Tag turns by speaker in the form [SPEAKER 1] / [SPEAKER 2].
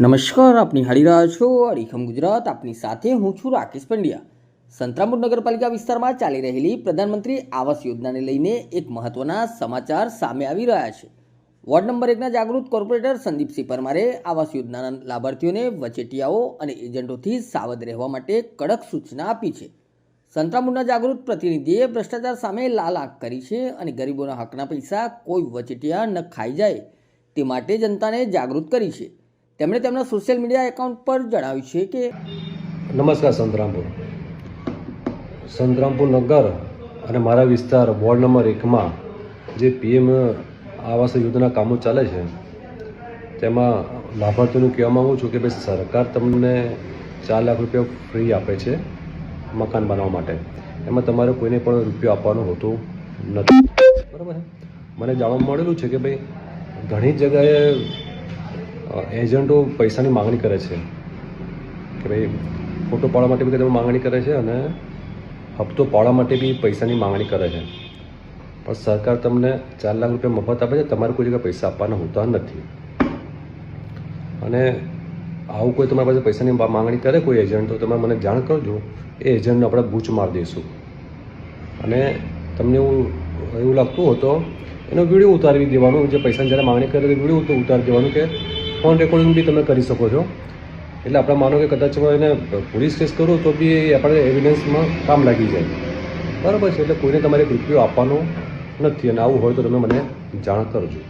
[SPEAKER 1] નમસ્કાર, આપની હાડી રહ્યા છો, અડીખમ ગુજરાત, આપની સાથે હું છું રાકેશ પંડ્યા. સંતરામપુર નગરપાલિકા વિસ્તારમાં ચાલી રહેલી પ્રધાનમંત્રી આવાસ યોજનાને લઈને એક મહત્વના સમાચાર સામે આવી રહ્યા છે. વોર્ડ નંબર એકના જાગૃત કોર્પોરેટર સંદીપસિંહ પરમારે આવાસ યોજનાના લાભાર્થીઓને વચેટિયાઓ અને એજન્ટોથી સાવધ રહેવા માટે કડક સૂચના આપી છે. સંતરામપુરના જાગૃત પ્રતિનિધિએ ભ્રષ્ટાચાર સામે લાલ આંખ કરી છે અને ગરીબોના હકના પૈસા કોઈ વચેટિયા ન ખાઈ જાય તે માટે જનતાને જાગૃત કરી છે. તેમણે તેમના સોશિયલ મીડિયા એકાઉન્ટ પર જણાવ્યું છે કે
[SPEAKER 2] નમસ્કાર સંતરામપુર. સંતરામપુર નગર અને મારા વિસ્તાર વોર્ડ નંબર એકમાં જે પીએમ આવાસ યોજના કામો ચાલે છે, તેમાં લાભાર્થીઓનું કહેવા માગું છું કે ભાઈ સરકાર તમને ચાર લાખ રૂપિયા ફ્રી આપે છે મકાન બનાવવા માટે. એમાં તમારે કોઈને પણ રૂપિયો આપવાનો હોતો નથી. બરાબર મને જાણવા મળેલું છે કે ભાઈ ઘણી જગાએ એજન્ટો પૈસાની માગણી કરે છે કે ભાઈ ફોટો પાડવા માટે બી તમે માંગણી કરે છે અને હપ્તો પાડવા માટે બી પૈસાની માંગણી કરે છે. પણ સરકાર તમને ચાર લાખ રૂપિયા મફત આપે છે, તમારે કોઈ જગ્યાએ પૈસા આપવાના હોતા નથી. અને આવું કોઈ તમારી પાસે પૈસાની માગણી કરે કોઈ એજન્ટ, તો તમે મને જાણ કરજો, એ એજન્ટને આપણે બૂચ મારી દઈશું. અને તમને એવું એવું લાગતું હતું એનો વીડિયો ઉતારી દેવાનો, જે પૈસાની જ્યારે માંગણી કરે તો વીડિયો ઉત- ઉતારી દેવાનું કે ફોન રેકોર્ડિંગ બી તમે કરી શકો છો. એટલે આપણે માનો કે કદાચ એને પોલીસ કેસ કરો તો બી આપણે એવિડન્સમાં કામ લાગી જાય. બરાબર છે, એટલે કોઈને તમારે રૂપિયો આપવાનો નથી અને આવું હોય તો તમે મને જાણ કરજો.